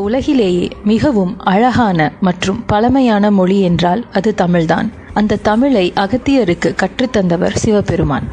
உலகிலேயே மிகவும் அழகான மற்றும் பழமையான மொழி என்றால் அது தமிழ்தான். அந்த தமிழை அகத்தியருக்கு கற்றுத்தந்தவர் சிவபெருமான்.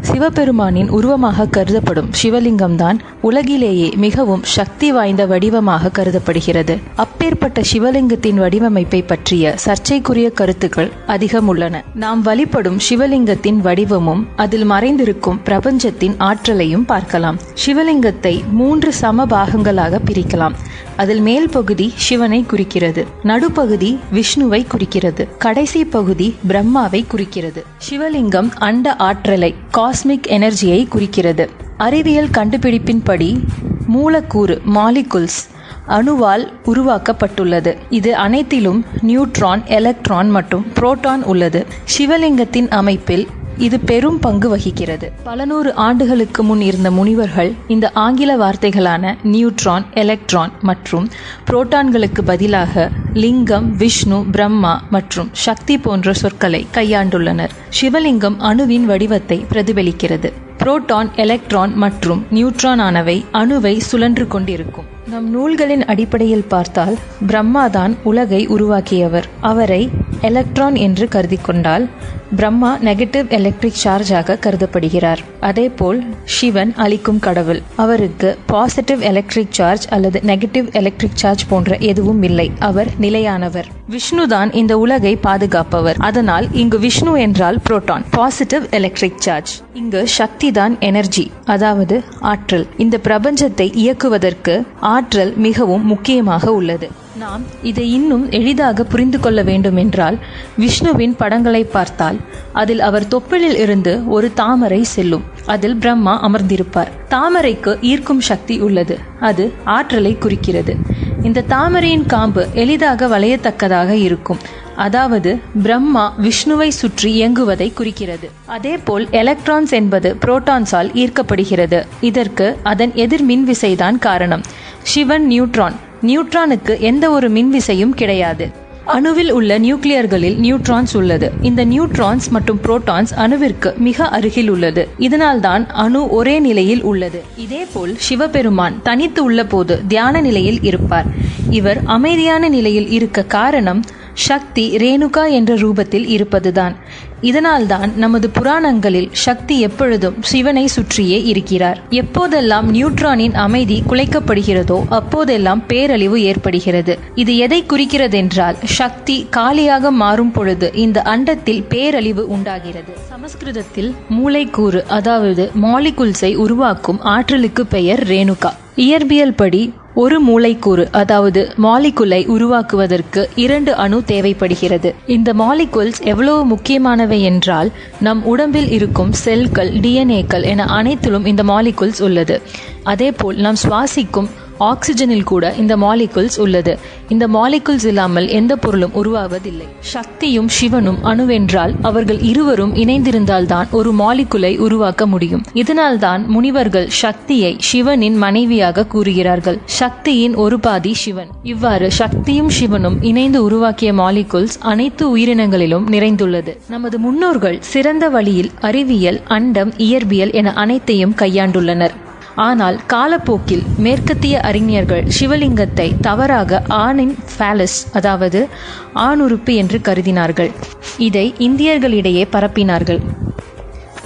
சிவபெருமானின் உருவமாக கருதப்படும் சிவலிங்கம்தான் உலகிலேயே மிகவும் சக்தி வாய்ந்த வடிவமாக கருதப்படுகிறது. அப்பேற்பட்ட சிவலிங்கத்தின் வடிவமைப்பை பற்றிய சர்ச்சைக்குரிய கருத்துக்கள் அதிகம் உள்ளன நாம் வழிபடும் சிவலிங்கத்தின் வடிவமும் அதில் மறைந்திருக்கும் பிரபஞ்சத்தின் ஆற்றலையும் பார்க்கலாம். சிவலிங்கத்தை மூன்று சம பாகங்களாக பிரிக்கலாம். அதில் மேல் பகுதி சிவனை குறிக்கிறது. நடுப்பகுதி விஷ்ணுவை குறிக்கிறது. கடைசி பகுதி பிரம்மாவை குறிக்கிறது. சிவலிங்கம் அண்ட ஆற்றலை காஸ்மிக் எனர்ஜியை குறிக்கிறது. அறிவியல் கண்டுபிடிப்பின்படி மூலக்கூறு மாலிகுல்ஸ் அணுவால் உருவாக்கப்பட்டுள்ளது. இது அனைத்திலும் நியூட்ரான் எலக்ட்ரான் மற்றும் புரோட்டான் உள்ளது. சிவலிங்கத்தின் அமைப்பில் இது பெரும் பங்கு வகிக்கிறது. பல நூறு ஆண்டுகளுக்கு முன் இருந்த முனிவர்கள் இந்த ஆங்கில வார்த்தைகளான நியூட்ரான் எலக்ட்ரான் மற்றும் புரோட்டான்களுக்கு பதிலாக லிங்கம் விஷ்ணு பிரம்மா மற்றும் சக்தி போன்ற சொற்களை கையாண்டுள்ளனர். சிவலிங்கம் அணுவின் வடிவத்தை பிரதிபலிக்கிறது. புரோட்டான் எலக்ட்ரான் மற்றும் நியூட்ரான் ஆனவை அணுவை சுழன்று கொண்டிருக்கும். நம் நூல்களின் அடிப்படையில் பார்த்தால் பிரம்மா தான் உலகை உருவாக்கியவர். அவரை எலக்ட்ரான் என்று கருதி கொண்டால் பிரம்மா நெகட்டிவ் எலக்ட்ரிக் சார்ஜாக கருதப்படுகிறார். அதேபோல் சிவன் அளிக்கும் கடவுள். அவருக்கு பாசிட்டிவ் எலக்ட்ரிக் சார்ஜ் அல்லது நெகட்டிவ் எலக்ட்ரிக் சார்ஜ் போன்ற எதுவும் இல்லை. அவர் நிலையானவர். விஷ்ணு தான் இந்த உலகை பாதுகாப்பவர். அதனால் இங்கு விஷ்ணு என்றால் புரோட்டான் பாசிட்டிவ் எலக்ட்ரிக் சார்ஜ். இங்கு சக்தி தான் எனர்ஜி அதாவது ஆற்றல். இந்த பிரபஞ்சத்தை இயக்குவதற்கு ஆற்றல் மிகவும் முக்கியமாக உள்ளது. நாம் இதை இன்னும் எளிதாக புரிந்து கொள்ள வேண்டும் என்றால் விஷ்ணுவின் படங்களை பார்த்தால் அதில் அவர் தொப்பிலில் இருந்து ஒரு தாமரை செல்லும். அதில் பிரம்மா அமர்ந்திருப்பார். தாமரைக்கு ஈர்க்கும் சக்தி உள்ளது. அது ஆற்றலை குறிக்கிறது. இந்த தாமரையின் காம்பு எளிதாக வளையத்தக்கதாக இருக்கும். அதாவது பிரம்மா விஷ்ணுவை சுற்றி இயங்குவதை குறிக்கிறது. அதேபோல் எலக்ட்ரான்ஸ் என்பது புரோட்டான்ஸால் ஈர்க்கப்படுகிறது. இதற்கு அதன் எதிர் மின்விசைதான் காரணம். சிவன் நியூட்ரான். நியூட்ரானுக்கு எந்த ஒரு மின்விசையும் கிடையாது. அணுவில் உள்ள நியூக்ளியர்களில் நியூட்ரான்ஸ் உள்ளது. இந்த நியூட்ரான்ஸ் மற்றும் புரோட்டான்ஸ் அணுவிற்கு மிக அருகில் உள்ளது. இதனால்தான் அணு ஒரே நிலையில் உள்ளது. இதேபோல் சிவபெருமான் தனித்து உள்ள போது தியான நிலையில் இருப்பார். இவர் அமைதியான நிலையில் இருக்க காரணம் சக்தி ரேணுகா என்ற ரூபத்தில் இருப்பதுதான். இதனால்தான் நமது புராணங்களில் சக்தி எப்பொழுதும் சிவனை சுற்றியே இருக்கிறார். எப்போதெல்லாம் நியூட்ரானின் அமைதி குலைக்கப்படுகிறதோ அப்போதெல்லாம் பேரழிவு ஏற்படுகிறது. இது எதை குறிக்கிறதென்றால் சக்தி காலியாக மாறும் பொழுது இந்த அண்டத்தில் பேரழிவு உண்டாகிறது. சமஸ்கிருதத்தில் மூளைக்கூறு அதாவது மாலிகுல்ஸை உருவாக்கும் ஆற்றலுக்கு பெயர் ரேணுகா. இயற்பியல் படி ஒரு மூளைக்கூறு அதாவது மாலிகுலை உருவாக்குவதற்கு இரண்டு அணு தேவைப்படுகிறது. இந்த மாலிகுல்ஸ் எவ்வளவு முக்கியமானவை என்றால் நம் உடம்பில் இருக்கும் செல்கள் டிஎன்ஏக்கள் என அனைத்திலும் இந்த மாலிகுல்ஸ் உள்ளது. அதேபோல் நாம் சுவாசிக்கும் ஆக்சிஜனில் கூட இந்த மாலிகுல்ஸ் உள்ளது. இந்த மாலிகுல்ஸ் இல்லாமல் எந்த பொருளும் உருவாவதில்லை. சக்தியும் சிவனும் அணுவென்றால் அவர்கள் இருவரும் இணைந்திருந்தால்தான் ஒரு மாலிகுலை உருவாக்க முடியும். இதனால்தான் முனிவர்கள் சக்தியை சிவனின் மனைவியாக கூறுகிறார்கள். சக்தியின் ஒரு பாதி சிவன். இவ்வாறு சக்தியும் சிவனும் இணைந்து உருவாக்கிய மாலிகுல்ஸ் அனைத்து உயிரினங்களிலும் நிறைந்துள்ளது. நமது முன்னோர்கள் சிறந்த வழியில் அறிவியல் அண்டம் இயற்பியல் என அனைத்தையும் கையாண்டுள்ளனர். ஆனால் காலப்போக்கில் மேற்கத்திய அறிஞர்கள் சிவலிங்கத்தை தவறாக ஆணின் ஃபேலஸ் அதாவது ஆணுறுப்பு என்று கருதினார்கள். இதை இந்தியர்களிடையே பரப்பினார்கள்.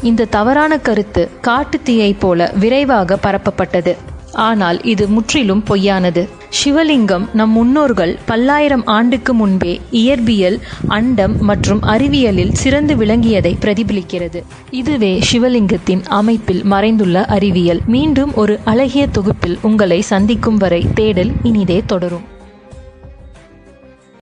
இந்த தவறான கருத்து காட்டுத்தீயை போல விரைவாக பரப்பப்பட்டது. ஆனால் இது முற்றிலும் பொய்யானது. சிவலிங்கம் நம் முன்னோர்கள் பல்லாயிரம் ஆண்டுக்கு முன்பே இயற்பியல் அண்டம் மற்றும் அறிவியலில் சிறந்து விளங்கியதை பிரதிபலிக்கிறது. இதுவே சிவலிங்கத்தின் அமைப்பில் மறைந்துள்ள அறிவியல். மீண்டும் ஒரு அழகிய தொகுப்பில் உங்களை சந்திக்கும் வரை தேடல் இனிதே தொடரும்.